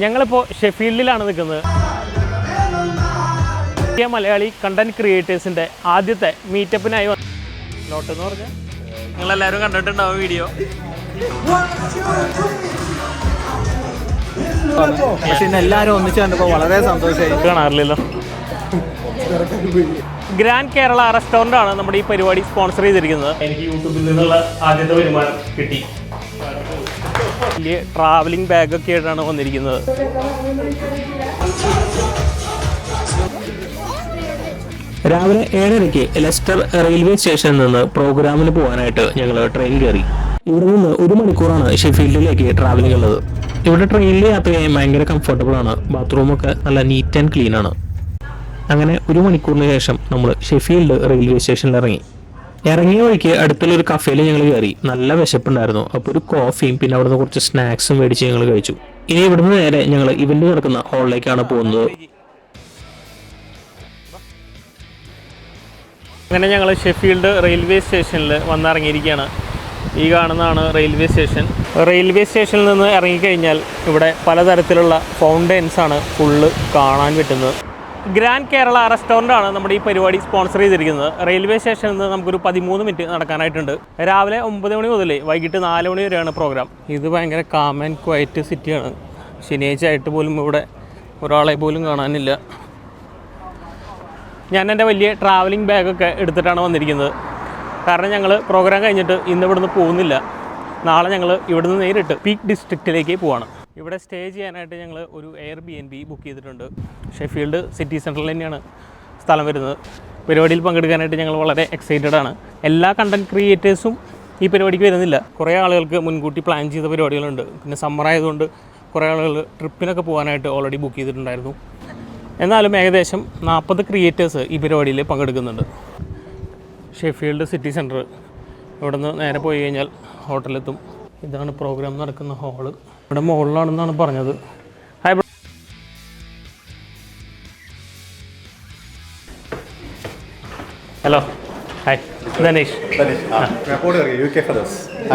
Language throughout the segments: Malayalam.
ഞങ്ങളിപ്പോൾ ഷെഫീൽഡിലാണ് നിൽക്കുന്നത്. ഇന്ത്യ മലയാളി കണ്ടന്റ് ക്രിയേറ്റേഴ്സിന്റെ ആദ്യത്തെ മീറ്റപ്പിനായി വന്നു നോട്ട് എന്ന് പറഞ്ഞാൽ നിങ്ങളെല്ലാവരും കണ്ടിട്ടുണ്ടാവും വീഡിയോ പക്ഷെ ഇന്ന് എല്ലാവരും ഒന്നിച്ച് കണ്ടപ്പോൾ വളരെ സന്തോഷമായി കാണാറില്ലല്ലോ ഗ്രാൻഡ് കേരള റെസ്റ്റോറന്റ് ആണ് നമ്മുടെ ഈ പരിപാടി സ്പോൺസർ ചെയ്തിരിക്കുന്നത്. എനിക്ക് യൂട്യൂബിൽ നിന്നുള്ള ആദ്യത്തെ വരുമാനം കിട്ടി. വലിയ ട്രാവലിംഗ് ബാഗൊക്കെ ആയിട്ടാണ് വന്നിരിക്കുന്നത്. രാവിലെ ഏഴരയ്ക്ക് ലെസ്റ്റർ റെയിൽവേ സ്റ്റേഷനിൽ നിന്ന് പ്രോഗ്രാമിന് പോകാനായിട്ട് ഞങ്ങൾ ട്രെയിൻ കയറി. ഇവിടെ നിന്ന് ഒരു മണിക്കൂറാണ് ഷെഫീൽഡിലേക്ക് ട്രാവലിംഗ് ഉള്ളത്. ഇവിടെ ട്രെയിനിൽ യാത്ര ചെയ്യാൻ ഭയങ്കര കംഫർട്ടബിൾ ആണ്. ബാത്റൂമൊക്കെ നല്ല നീറ്റ് ആൻഡ് ക്ലീൻ ആണ്. അങ്ങനെ ഒരു മണിക്കൂറിന് ശേഷം നമ്മൾ ഷെഫീൽഡ് റെയിൽവേ സ്റ്റേഷനിൽ ഇറങ്ങി. ഇറങ്ങിയ വഴിക്ക് അടുത്തുള്ള ഒരു കഫേയിൽ ഞങ്ങൾ കയറി നല്ല വിശപ്പുണ്ടായിരുന്നു. അപ്പോൾ ഒരു കോഫിയും പിന്നെ അവിടുന്ന് കുറച്ച് സ്നാക്സും മേടിച്ച് ഞങ്ങൾ കഴിച്ചു. ഇനി ഇവിടുന്ന് നേരെ ഞങ്ങൾ ഇവന്റ് നടക്കുന്ന ഹാളിലേക്കാണ് പോകുന്നത്. അങ്ങനെ ഞങ്ങൾ ഷെഫീൽഡ് റെയിൽവേ സ്റ്റേഷനിൽ വന്നിറങ്ങിയിരിക്കുകയാണ്. ഈ കാണുന്നതാണ് റെയിൽവേ സ്റ്റേഷൻ റെയിൽവേ സ്റ്റേഷനിൽ നിന്ന് ഇറങ്ങിക്കഴിഞ്ഞാൽ ഇവിടെ പലതരത്തിലുള്ള ഫൗണ്ടെയിൻസ് ആണ് ഫുള്ള് കാണാൻ പറ്റുന്നത്. ഗ്രാൻഡ് കേരള റെസ്റ്റോറന്റ് ആണ് നമ്മുടെ ഈ പരിപാടി സ്പോൺസർ ചെയ്തിരിക്കുന്നത്. റെയിൽവേ സ്റ്റേഷനിൽ നിന്ന് നമുക്കൊരു പതിമൂന്ന് മിനിറ്റ് നടക്കാനായിട്ടുണ്ട്. രാവിലെ ഒമ്പത് മണി മുതൽ വൈകിട്ട് നാല് മണി വരെയാണ് പ്രോഗ്രാം ഇത് ഭയങ്കര കാം ആൻഡ് ക്വയറ്റ് സിറ്റിയാണ് ശനിയാഴ്ച ആയിട്ട് പോലും ഇവിടെ ഒരാളെ പോലും കാണാനില്ല. ഞാൻ എന്റെ വലിയ ട്രാവലിംഗ് ബാഗൊക്കെ എടുത്തിട്ടാണ് വന്നിരിക്കുന്നത്. കാരണം ഞങ്ങൾ പ്രോഗ്രാം കഴിഞ്ഞിട്ട് ഇന്ന് ഇവിടുന്ന് പോകുന്നില്ല. നാളെ ഞങ്ങൾ ഇവിടുന്ന് നേരിട്ട് പീക്ക് ഡിസ്ട്രിക്റ്റിലേക്ക് പോവാണ്. ഇവിടെ സ്റ്റേ ചെയ്യാനായിട്ട് ഞങ്ങൾ ഒരു air B N B book ചെയ്തിട്ടുണ്ട് ഷെഫീൽഡ് സിറ്റി സെന്ററിൽ തന്നെയാണ് സ്ഥലം വരുന്നത്. പരിപാടിയിൽ പങ്കെടുക്കാനായിട്ട് ഞങ്ങൾ വളരെ എക്സൈറ്റഡ് ആണ്. എല്ലാ കണ്ടന്റ് ക്രിയേറ്റേഴ്സും ഈ പരിപാടിക്ക് വരുന്നില്ല. കുറേ ആളുകൾക്ക് മുൻകൂട്ടി പ്ലാൻ ചെയ്ത പരിപാടികളുണ്ട്. പിന്നെ സമ്മർ ആയതുകൊണ്ട് കുറേ ആളുകൾ ട്രിപ്പിനൊക്കെ പോകാനായിട്ട് ഓൾറെഡി ബുക്ക് ചെയ്തിട്ടുണ്ടായിരുന്നു. എന്നാലും ഏകദേശം നാൽപ്പത് ക്രിയേറ്റേഴ്സ് ഈ പരിപാടിയിൽ പങ്കെടുക്കുന്നുണ്ട്. ഷെഫീൽഡ് സിറ്റി സെന്റർ ഇവിടെ നിന്ന് നേരെ പോയി കഴിഞ്ഞാൽ ഹോട്ടലെത്തും ഇതാണ് പ്രോഗ്രാം നടക്കുന്ന ഹാൾ ഇവിടെ മുകളിലാണെന്നാണ് പറഞ്ഞത്. Hi bro hello hi Dhanesh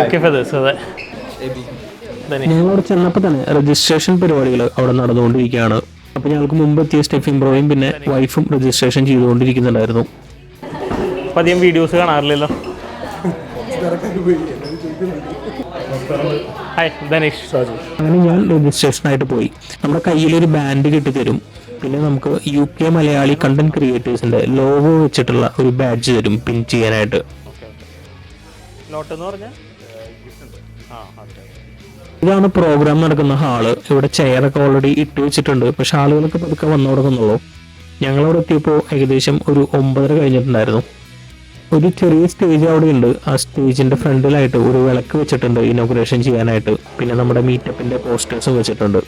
okay feathers അതെ. ഞങ്ങളവിടെ ചെന്നപ്പോൾ തന്നെ രജിസ്ട്രേഷൻ പരിപാടികൾ അവിടെ നടന്നുകൊണ്ടിരിക്കുകയാണ്. അപ്പോൾ ഞങ്ങൾക്ക് മുമ്പ് എത്തിയ സ്റ്റെഫിൻ ബ്രോയും പിന്നെ വൈഫും രജിസ്ട്രേഷൻ ചെയ്തുകൊണ്ടിരിക്കുന്നുണ്ടായിരുന്നു. അപ്പം അധികം വീഡിയോസ് കാണാറില്ലല്ലോ. ഹായ് ധനേഷ് അങ്ങനെ ഞാൻ രജിസ്ട്രേഷനായിട്ട് പോയി. നമ്മുടെ കയ്യിലൊരു ബാൻഡ് കിട്ടി തരും പിന്നെ നമുക്ക് യു കെ മലയാളി കണ്ടന്റ് ക്രിയേറ്റേഴ്സിന്റെ ലോഗോ വെച്ചിട്ടുള്ള ഒരു ബാഡ്ജ് തരും പിൻ ചെയ്യാനായിട്ട്. നോട്ട് എന്ന് പറഞ്ഞാൽ ഇതാണ് പ്രോഗ്രാം നടക്കുന്ന ഹാൾ. ഇവിടെ ചെയറൊക്കെ ഓൾറെഡി ഇട്ട് വെച്ചിട്ടുണ്ട്. പക്ഷെ ആളുകളൊക്കെ പതുക്കെ വന്നു തുടങ്ങുന്നുള്ളൂ ഞങ്ങളവിടെ എത്തിയപ്പോൾ ഏകദേശം ഒരു ഒമ്പതര കഴിഞ്ഞിട്ടുണ്ടായിരുന്നു. ഒരു ചെറിയ സ്റ്റേജ് അവിടെ ഉണ്ട്. ആ സ്റ്റേജിന്റെ ഫ്രണ്ടിലായിട്ട് ഒരു വിളക്ക് വെച്ചിട്ടുണ്ട് ഇനോഗ്രേഷൻ ചെയ്യാനായിട്ട്. പിന്നെ നമ്മുടെ മീറ്റപ്പിന്റെ പോസ്റ്റേഴ്സും വെച്ചിട്ടുണ്ട്.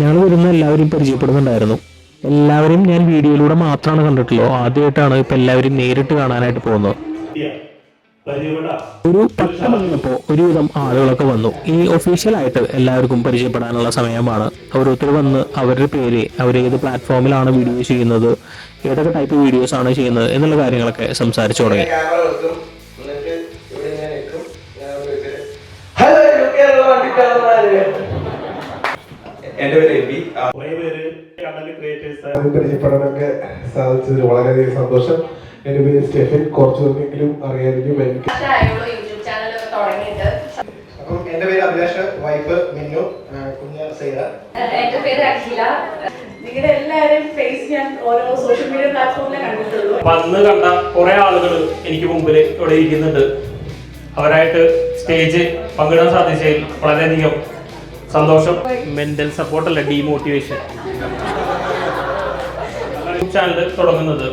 ഞങ്ങൾ വരുന്ന എല്ലാവരും പരിചയപ്പെടുന്നുണ്ടായിരുന്നു. എല്ലാവരും ഞാൻ വീഡിയോയിലൂടെ മാത്രമാണ് കണ്ടിട്ടുള്ളൂ. ആദ്യമായിട്ടാണ് ഇപ്പൊ എല്ലാവരും നേരിട്ട് കാണാനായിട്ട് പോകുന്നത്. ഒരു പത്ത് മണിയപ്പോ ഒരുവിധം ആളുകളൊക്കെ വന്നു. ഇനി ഒഫീഷ്യലായിട്ട് എല്ലാവർക്കും പരിചയപ്പെടാനുള്ള സമയമാണ്. ഓരോരുത്തർ വന്ന് അവരുടെ പേര് അവർ ഏത് പ്ലാറ്റ്ഫോമിലാണ് വീഡിയോ ചെയ്യുന്നത് ഏതൊക്കെ ടൈപ്പ് വീഡിയോസ് ആണ് ചെയ്യുന്നത് എന്നുള്ള കാര്യങ്ങളൊക്കെ സംസാരിച്ചു തുടങ്ങി. ക്യാമറ എന്റെ പേര് എബി പരിചയപ്പെടാനൊക്കെ സാധിച്ചതിൽ വളരെയധികം സന്തോഷം. എന്റെ പേര് സ്റ്റെഫിൻ. കുറച്ചു പേർക്കെങ്കിലും അറിയാമെങ്കിലും എനിക്ക് അപ്പം എന്റെ പേര് അഭിലാഷ്. വൈഫ് മിന്നു. കുഞ്ഞ് സൈറ എന്റെ പേര് അഖില. നിങ്ങളുടെ എല്ലാവരും ഫേസ് ഞാൻ ഓരോ സോഷ്യൽ മീഡിയ പ്ലാറ്റ്ഫോമിലെ കണ്ടിട്ടുള്ളൂ. വന്ന് കണ്ട കുറെ ആളുകൾ എനിക്ക് മുമ്പിൽ ഇവിടെ ഇരിക്കുന്നുണ്ട്. അവരായിട്ട് സ്റ്റേജ് പങ്കിടാൻ സാധിച്ചതിൽ വളരെയധികം സന്തോഷം. മെന്റൽ സപ്പോർട്ട് അല്ല ഡീമോട്ടിവേഷൻ ചാനൽ തുടങ്ങുന്നത്.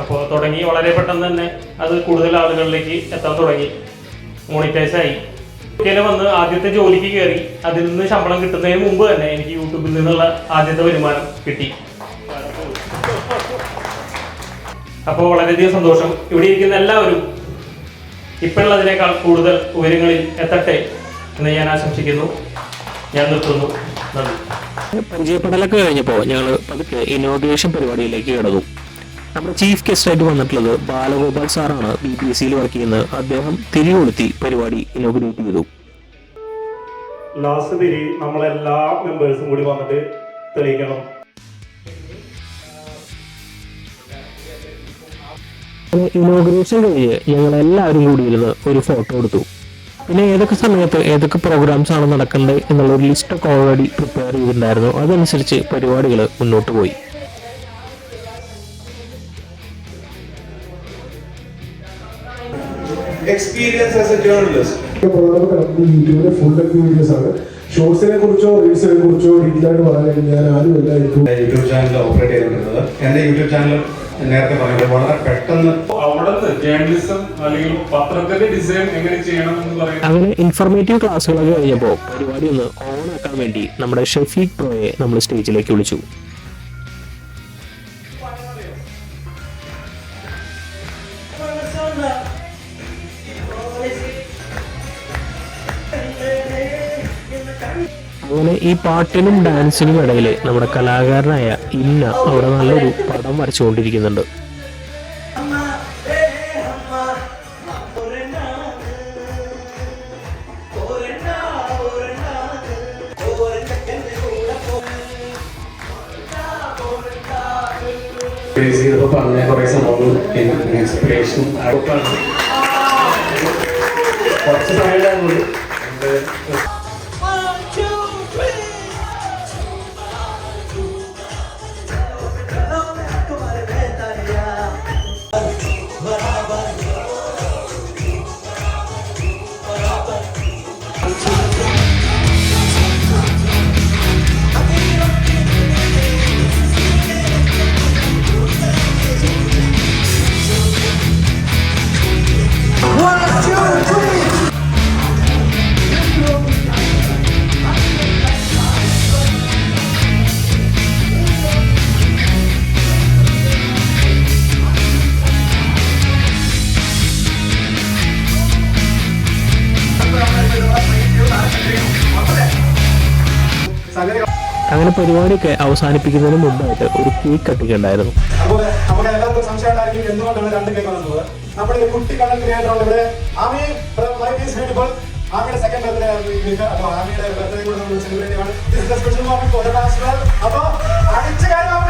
അപ്പോൾ തുടങ്ങി വളരെ പെട്ടെന്ന് തന്നെ അത് കൂടുതൽ ആളുകളിലേക്ക് എത്താൻ തുടങ്ങി. മോണിറ്റൈസ് ആയി. യിൽ വന്ന് ആദ്യത്തെ ജോലിക്ക് കയറി അതിൽ നിന്ന് ശമ്പളം കിട്ടുന്നതിന് മുമ്പ് തന്നെ എനിക്ക് യൂട്യൂബിൽ നിന്നുള്ള ആദ്യത്തെ വരുമാനം കിട്ടി. അപ്പോൾ വളരെയധികം സന്തോഷം. ഇവിടെ ഇരിക്കുന്ന എല്ലാവരും ഇപ്പോഴുള്ളതിനേക്കാൾ കൂടുതൽ ഉയരങ്ങളിൽ എത്തട്ടെ എന്ന് ഞാൻ ആശംസിക്കുന്നു. ഞാൻ നിർത്തുന്നു. നന്ദി. പരിചയപ്പെടലൊക്കെ കഴിഞ്ഞപ്പോൾ ഞങ്ങൾ പതുക്കെ ഇനോഗ്രേഷൻ പരിപാടിയിലേക്ക് കിടന്നു. നമ്മുടെ ചീഫ് ഗസ്റ്റ് ആയിട്ട് വന്നിട്ടുള്ളത് ബാലഗോപാൽ സാറാണ് ബി ബി സിയിൽ വർക്ക് ചെയ്യുന്നത്. അദ്ദേഹം തിരികൊളുത്തി പരിപാടി ഇനോഗ്രേറ്റ് ചെയ്തു. ലാസ്റ്റ് തിരി നമ്മളെല്ലാ മെമ്പേഴ്സും കൂടി വന്നിട്ട് തെളിയിക്കണം. ഇനോഗ്രേഷൻ കഴിഞ്ഞ് ഞങ്ങൾ എല്ലാവരും കൂടി ഇരുന്ന് ഒരു ഫോട്ടോ എടുത്തു. പിന്നെ ഏതൊക്കെ സമയത്ത് ഏതൊക്കെ പ്രോഗ്രാംസ് ആണ് നടക്കേണ്ടത് എന്നുള്ള ഒരു ലിസ്റ്റൊക്കെ ഓൾറെഡി പ്രിപ്പയർ ചെയ്തിട്ടുണ്ടായിരുന്നു. അതനുസരിച്ച് പരിപാടികൾ മുന്നോട്ട് പോയി. എക്സ്പീരിയൻസ് ആസ് എ ജേർണലിസ്റ്റ് യൂട്യൂബിലെ ഫുൾ ലെങ്ത് വീഡിയോസ് ആണ്. ഷോർട്സിനെ കുറിച്ചോ റീൽസിനെ കുറിച്ചോ ഡീറ്റെയിൽ ആയിട്ട് പറയാൻ ഞാൻ ആരും ഏറ്റവും യൂട്യൂബ് ചാനൽ ഓപ്പറേറ്റ് ചെയ്തിട്ടുള്ളത് എന്റെ യൂട്യൂബ് ചാനൽ നേരത്തെ പറഞ്ഞത് വളരെ പെട്ടെന്ന് ജേർണലിസം അല്ലെങ്കിൽ പത്രത്തിന്റെ ഡിസൈൻ എങ്ങനെ ചെയ്യണം എന്ന് പറയുന്നത്? അങ്ങനെ ഇൻഫർമേറ്റീവ് ക്ലാസ്സുകളൊക്കെ കഴിഞ്ഞപ്പോൾ പരിപാടി ഒന്ന് ഓൺ ആക്കാൻ വേണ്ടി നമ്മുടെ ഷെഫീഖ് പ്രോയെ നമ്മൾ സ്റ്റേജിലേക്ക് വിളിച്ചു. അങ്ങനെ ഈ പാട്ടിനും ഡാൻസിനും ഇടയിൽ നമ്മുടെ കലാകാരനായ ഇന്ന അവിടെ നല്ലൊരു പടം വരച്ചുകൊണ്ടിരിക്കുന്നുണ്ട്. പറഞ്ഞ കുറേ ഇൻസ്പിറേഷൻ അങ്ങനെ പരിപാടിയൊക്കെ അവസാനിപ്പിക്കുന്നതിന് മുമ്പായിട്ട് ഒരു കേക്ക് കട്ടിങ് ഉണ്ടായിരുന്നു അപ്പോൾ നമ്മുടെ എല്ലാവർക്കും സംശയം ഉണ്ടായിരിക്കും എന്തുകൊണ്ടാണ് രണ്ട് കേക്ക് വന്നത്? നമ്മുടെ കുട്ടി കണ്ടന്റ് ക്രിയേറ്റർ ഇവിടെ. ആമി ലൈഫ് ഈസ് ബ്യൂട്ടിഫുൾ ആമിയുടെ സെക്കൻഡ് ബർത്ത്ഡേ ആയിരുന്നു അപ്പോൾ ആമിയുടെ ബർത്ത്ഡേ കൂടെ നമ്മൾ സെലിബ്രേറ്റ് ചെയ്യണം ദിസ് സ്പെഷ്യൽ മോമെന്റ് ഫോർ അപ്പോൾ അടിച്ചു കയറാം.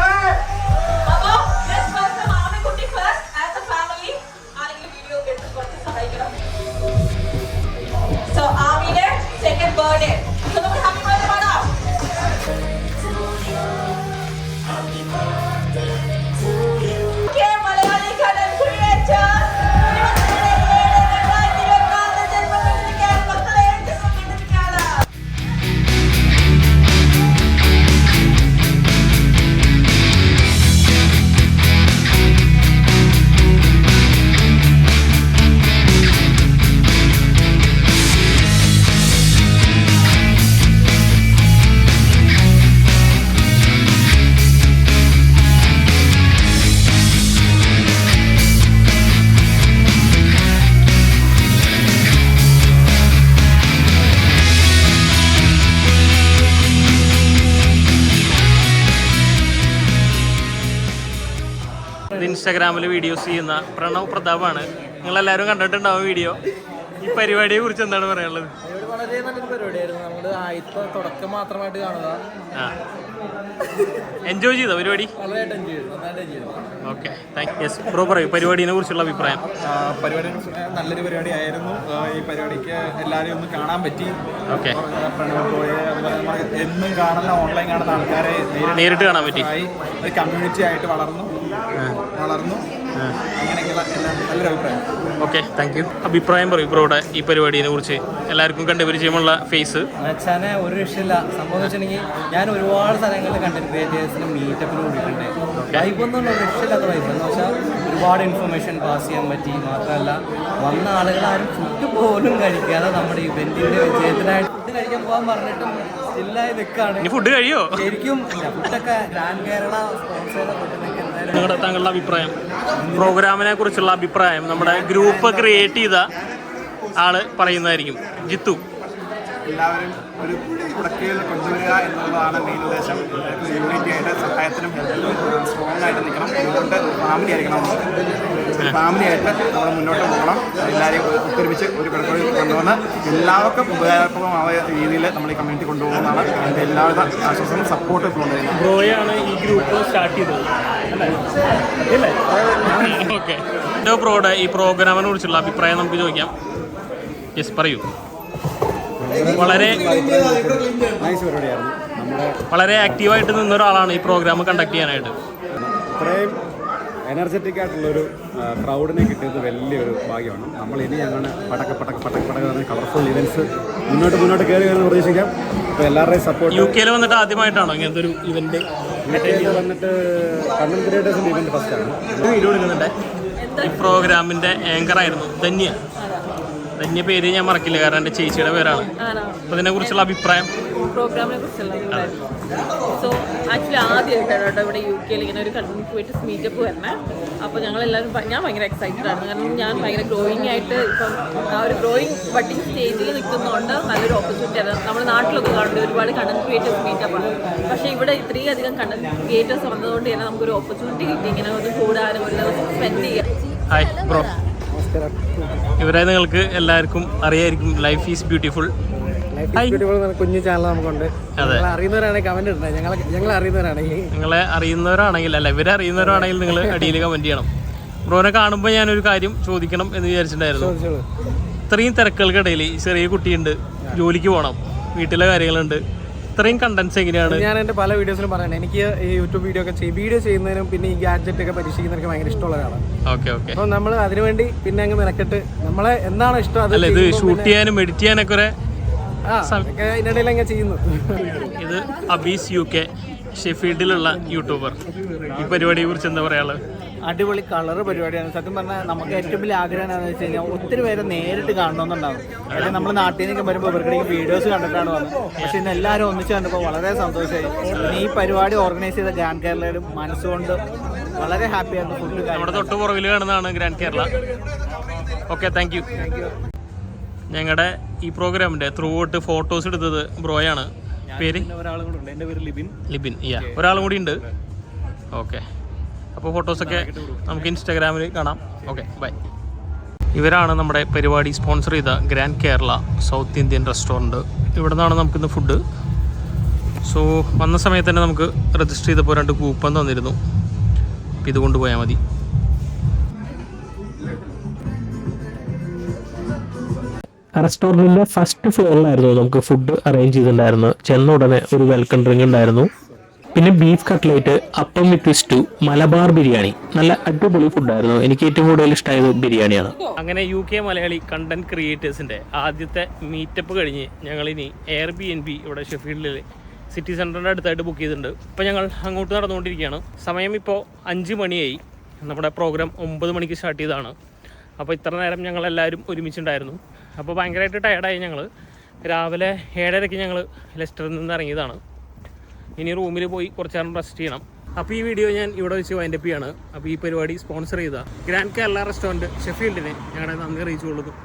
ഇൻസ്റ്റാഗ്രാമിൽ വീഡിയോസ് ചെയ്യുന്ന പ്രണവ് പ്രതാപാണ്. നിങ്ങളെല്ലാവരും കണ്ടിട്ടുണ്ടാവും വീഡിയോ ഈ പരിപാടിയെ കുറിച്ച് എന്താണ് പറയാനുള്ളത്? വളരെ നല്ലൊരു പരിപാടിയായിരുന്നു. നമ്മൾ ആദ്യത്തെ തുടക്കം മാത്രമായിട്ട് കാണുക എൻജോയ് ചെയ്തോ പരിപാടി? ഓക്കെ താങ്ക് യെസ് ബ്രോ പറയൂ പരിപാടിനെ കുറിച്ചുള്ള അഭിപ്രായം. പരിപാടി നല്ലൊരു പരിപാടി ആയിരുന്നു ഈ പരിപാടിക്ക് എല്ലാവരെയും ഒന്ന് കാണാൻ പറ്റി. ഓക്കെ എന്നും കാണുന്ന ഓൺലൈൻ കാണുന്ന ആൾക്കാരെ നേരിട്ട് കാണാൻ പറ്റി. ഒരു കമ്മ്യൂണിറ്റി ആയിട്ട് വളർന്നു. വളർന്നു. അങ്ങനെയൊക്കെയുള്ള എല്ലാം നല്ലൊരു അഭിപ്രായം ഓക്കെ താങ്ക് യു അഭിപ്രായം പറയൂ ഇവിടെ ഈ പരിപാടിയെ കുറിച്ച്. എല്ലാവർക്കും കണ്ട് പരിചയമുള്ള ഫേസ് അച്ഛനെ ഒരു രക്ഷയില്ല. സംഭവം വെച്ചിട്ടുണ്ടെങ്കിൽ ഞാൻ ഒരുപാട് സ്ഥലങ്ങളിൽ കണ്ടന്റ് ക്രിയേറ്റേഴ്സിന് മീറ്റപ്പിന് കൂടിയിട്ടുണ്ട്. വൈബൊന്നും ഒരു രക്ഷയില്ലാത്ത വൈബ് എന്ന് വെച്ചാൽ ഒരുപാട് ഇൻഫർമേഷൻ പാസ് ചെയ്യാൻ പറ്റി. മാത്രമല്ല വന്ന ആളുകൾ ആരും ഫുഡ് പോലും കഴിക്കാതെ നമ്മുടെ ഇവന്റിന്റെ വിജയത്തിനായിട്ട് ഫുഡ് കഴിക്കാൻ പോകാൻ പറഞ്ഞിട്ടും സ്റ്റില്ലായി നിൽക്കുകയാണ് ഫുഡ് കഴിയോ? ശരിക്കും ഫുഡൊക്കെ ഗ്രാൻഡ് കേരള സ്പോൺസർ ചെയ്ത ഫുഡിനൊക്കെ നിങ്ങളുടെ താങ്കളുടെ അഭിപ്രായം? പ്രോഗ്രാമിനെ കുറിച്ചുള്ള അഭിപ്രായം നമ്മുടെ ഗ്രൂപ്പ് ക്രിയേറ്റ് ചെയ്ത ആൾ പറയുന്നതായിരിക്കും. ജിത്തു. എല്ലാവരും ഒരു പ്രൊഡക്റ്റുകൾ കൊണ്ടുവരിക എന്നുള്ളതാണ് മെയിൻ ഉദ്ദേശം. യൂണിറ്റി ആയിട്ട് സഹായത്തിനും ഹെൽപ്പിനും സ്ട്രോങ് ആയിട്ട് നിൽക്കണം. അതുകൊണ്ട് ഫാമിലി ആയിരിക്കണം ഫാമിലി ആയിട്ട് നമ്മൾ മുന്നോട്ട് പോകണം. എല്ലാവരെയും ഒത്തൊരുമിച്ച് ഒരു പ്രൊഡക്റ്റ് കൊണ്ടുവന്ന് എല്ലാവർക്കും ഉപകാരപ്രദമായ രീതിയിൽ നമ്മൾ ഈ കമ്മ്യൂണിറ്റി കൊണ്ടുപോകുന്നതാണ്. എന്റെ എല്ലാവിധ ആശ്വാസവും സപ്പോർട്ടും ഇപ്പോൾ ബ്രോയാണ് ഈ ഗ്രൂപ്പ് സ്റ്റാർട്ട് ചെയ്തത്. ഓക്കെ ബ്രോയുടെ ഈ പ്രോഗ്രാമിനെ കുറിച്ചുള്ള അഭിപ്രായം നമുക്ക് ചോദിക്കാം. യെസ് പറയൂ. വളരെ വളരെ ആക്റ്റീവായിട്ട് നിന്ന ഒരാളാണ് ഈ പ്രോഗ്രാം കണ്ടക്ട് ചെയ്യാനായിട്ട്. ഇത്രയും എനർജറ്റിക് ആയിട്ടുള്ളൊരു ക്രൗഡിനെ കിട്ടിയത് വലിയൊരു ഭാഗ്യമാണ്. നമ്മൾ ഇനി അങ്ങനെ പടക്ക പടക്ക പടക്ക പടക്ക പറഞ്ഞ കളർഫുൾ ഇവന്റ്സ് മുന്നോട്ട് മുന്നോട്ട് കയറി വരുന്ന പ്രതീക്ഷിക്കാം. അപ്പോൾ എല്ലാവരുടെയും സപ്പോർട്ട് യു കെയിൽ വന്നിട്ട് ആദ്യമായിട്ടാണോ ഇങ്ങനത്തെ ഒരു ഇവന്റ് വന്നിട്ട് കണ്ണൻ ക്രിയേറ്റേഴ്സിന്റെ ഇവന്റ് ഫസ്റ്റാണ് ഇരുപത് ഈ പ്രോഗ്രാമിന്റെ ആങ്കർ ആയിരുന്നു ധന്യ. ധന്യ പേര് ഞാൻ മറക്കില്ല കാരണം എന്റെ ചേച്ചിയുടെ പേരാണ്. ആണോ? അപ്പൊ അതിനെ കുറിച്ചുള്ള അഭിപ്രായം? പ്രോഗ്രാമിനെ കുറിച്ചുള്ള സോ ആക്ച്വലി ആദ്യമായിട്ടാണ് കേട്ടോ ഇവിടെ യു കെയിൽ ഇങ്ങനെ ഒരു കൺട്രി പോയിട്ട് മീറ്റപ്പ് വരണേ അപ്പോൾ ഞങ്ങളെല്ലാവരും ഞാൻ ഭയങ്കര എക്സൈറ്റഡ് ആണ് കാരണം ഞാൻ ഭയങ്കര ഗ്രോയിങ് ആയിട്ട് ഇപ്പം ആ ഒരു ഗ്രോയിങ് ബട്ടിങ് സ്റ്റേജിൽ നിൽക്കുന്നതുകൊണ്ട് നല്ലൊരു ഓപ്പർച്യൂണിറ്റി ആണ്. നമ്മുടെ നാട്ടിലൊക്കെ കാണുന്നത് ഒരുപാട് കണ്ടന്റ് ക്രിയേറ്റേഴ്സ് മീറ്റപ്പ് ആണ്. പക്ഷേ ഇവിടെ ഇത്രയും അധികം കണ്ടന്റ് ക്രിയേറ്റേഴ്സ് വന്നതുകൊണ്ട് തന്നെ നമുക്കൊരു ഓപ്പർച്യൂണിറ്റി കിട്ടി. ഇങ്ങനെ ഒന്ന് കൂടാനും ഒരു സ്പെൻഡ് ചെയ്യാം. ഹായ് ബ്രോ ഇവരെ നിങ്ങൾക്ക് എല്ലാവർക്കും അറിയായിരിക്കും ലൈഫ് ഈസ് ബ്യൂട്ടിഫുൾ കുഞ്ഞു ചാനൽ നമുക്കുണ്ട്. അറിയുന്നവരാണെങ്കിൽ കമന്റ് ഇടണേ. ഞങ്ങൾ ഞങ്ങൾ അറിയുന്നവരാണെങ്കിൽ നിങ്ങളെ അറിയുന്നവരാണെങ്കിൽ അല്ല ഇവരെ അറിയുന്നവരാണെങ്കിൽ നിങ്ങൾ അടിയിൽ കമന്റ് ചെയ്യണം. ബ്രോനെ കാണുമ്പോൾ ഞാനൊരു കാര്യം ചോദിക്കണം എന്ന് വിചാരിച്ചിട്ടുണ്ടായിരുന്നു. ഇത്രയും തിരക്കുകൾക്കിടയിൽ ഈ ചെറിയ കുട്ടിയുണ്ട് ജോലിക്ക് പോകണം വീട്ടിലെ കാര്യങ്ങളുണ്ട്. ഇത്രയും കണ്ടൻസ് എങ്ങനെയാണ്? ഞാൻ എന്റെ പല വീഡിയോസിലും പറയണേ. എനിക്ക് ഈ യൂട്യൂബ് വീഡിയോ ഒക്കെ ചെയ്യും വീഡിയോ ചെയ്യുന്നതിനും പിന്നെ ഈ ഗാഡ്ജറ്റ് ഒക്കെ പരീക്ഷിക്കുന്നതിനൊക്കെ ഭയങ്കര ഇഷ്ടമുള്ള ഒരാളാണ് ഓക്കെ ഓക്കെ. അപ്പോൾ നമ്മൾ അതിനുവേണ്ടി പിന്നെ അങ്ങ് മെനക്കെട്ട് നമ്മളെ എന്താണോ ഇഷ്ടം അത് ഷൂട്ട് ചെയ്യാനും എഡിറ്റ് ചെയ്യാനൊക്കെ ഇത് അബീസ് യു കെ ഷെഫീൽഡിലുള്ള യൂട്യൂബർ. ഈ പരിപാടിയെ കുറിച്ച് എന്താ പറയാനുള്ളത്? അടിപൊളി കളർ പരിപാടിയാണ്. സത്യം പറഞ്ഞാൽ നമുക്ക് ഏറ്റവും വലിയ ആഗ്രഹം എന്താണെന്ന് വെച്ച് കഴിഞ്ഞാൽ ഒത്തിരി പേരെ നേരിട്ട് കാണണമെന്നുണ്ടാവും അതായത് നമ്മൾ നാട്ടിൽ നിന്നൊക്കെ വരുമ്പോൾ ഇവരുടെ വീഡിയോസ് കണ്ടിട്ടാണ് വന്നത്. പക്ഷെ ഇന്ന് എല്ലാവരും ഒന്നിച്ച് കണ്ടപ്പോൾ വളരെ സന്തോഷമായി ഈ പരിപാടി ഓർഗനൈസ് ചെയ്ത ഗ്രാൻഡ് കേരളയിലും മനസ്സുകൊണ്ട് വളരെ ഹാപ്പിയായിരുന്നു ഫുഡ് നമ്മുടെ തൊട്ട് പുറകിൽ കാണുന്നതാണ് grand Kerala. Okay thank you ഞങ്ങളുടെ ഈ പ്രോഗ്രാമിന്റെ ത്രൂ ഔട്ട് ഫോട്ടോസ് എടുത്തത് ബ്രോയാണ്. പേര്? ഒരാളും കൂടെ ഉണ്ട്. എന്റെ പേര് ലിബിൻ. ലിബിൻ യാ ഒരാളും കൂടി ഉണ്ട്. ഓക്കെ അപ്പോൾ ഫോട്ടോസൊക്കെ നമുക്ക് ഇൻസ്റ്റാഗ്രാമിൽ കാണാം. ഓക്കെ ബൈ ഇവരാണ് നമ്മുടെ പരിപാടി സ്പോൺസർ ചെയ്ത grand Kerala south Indian restaurant ഇവിടെ നിന്നാണ് നമുക്കിന്ന് ഫുഡ് സോ വന്ന സമയത്ത് തന്നെ നമുക്ക് രജിസ്റ്റർ ചെയ്തപ്പോൾ രണ്ട് കൂപ്പൺ തന്നിരുന്നു. അപ്പോൾ പോയാൽ മതി. റെസ്റ്റോറന്റിന്റെ ഫസ്റ്റ് ഫ്ലോറിലായിരുന്നു നമുക്ക് ഫുഡ് അറേഞ്ച് ചെയ്തിട്ടുണ്ടായിരുന്നു ചെന്ന ഉടനെ ഒരു വെൽക്കം ഡ്രിങ്ക് ഉണ്ടായിരുന്നു. പിന്നെ ബീഫ് കട്ട്ലേറ്റ് അപ്പം വിത്ത് സ്റ്റു മലബാർ ബിരിയാണി. നല്ല അടിപൊളി ഫുഡായിരുന്നു എനിക്ക് ഏറ്റവും കൂടുതൽ ഇഷ്ടമായത് ബിരിയാണിയാണ്. അങ്ങനെ യു കെ മലയാളി കണ്ടന്റ് ക്രിയേറ്റേഴ്സിന്റെ ആദ്യത്തെ മീറ്റപ്പ് കഴിഞ്ഞ് ഞങ്ങൾ ഇനി എയർ ബി എൻ ബി ഇവിടെ ഷെഫീൽഡിൽ സിറ്റി സെന്ററിന്റെ അടുത്തായിട്ട് ബുക്ക് ചെയ്തിട്ടുണ്ട്. ഇപ്പോൾ ഞങ്ങൾ അങ്ങോട്ട് നടന്നുകൊണ്ടിരിക്കുകയാണ്. സമയം ഇപ്പോൾ അഞ്ച് മണിയായി. നമ്മുടെ പ്രോഗ്രാം ഒമ്പത് മണിക്ക് സ്റ്റാർട്ട് ചെയ്തതാണ്. അപ്പോൾ ഇത്ര നേരം ഞങ്ങൾ എല്ലാവരും ഒരുമിച്ചുണ്ടായിരുന്നു. അപ്പോൾ ഭയങ്കരമായിട്ട് ടയർഡായി ഞങ്ങൾ രാവിലെ ഏഴരയ്ക്ക് ഞങ്ങൾ ലെസ്റ്ററിൽ നിന്ന് ഇറങ്ങിയതാണ്. ഇനി റൂമിൽ പോയി കുറച്ച് നേരം റെസ്റ്റ് ചെയ്യണം. അപ്പോൾ ഈ വീഡിയോ ഞാൻ ഇവിടെ വെച്ച് വൈൻഡപ്പ് ചെയ്യാണ്. അപ്പോൾ ഈ പരിപാടി സ്പോൺസർ ചെയ്ത ഗ്രാൻഡ് കേരള റെസ്റ്റോറന്റ് ഷെഫീൽഡിനെ ഞങ്ങളുടെ നന്ദി അറിയിച്ചു കൊള്ളുന്നു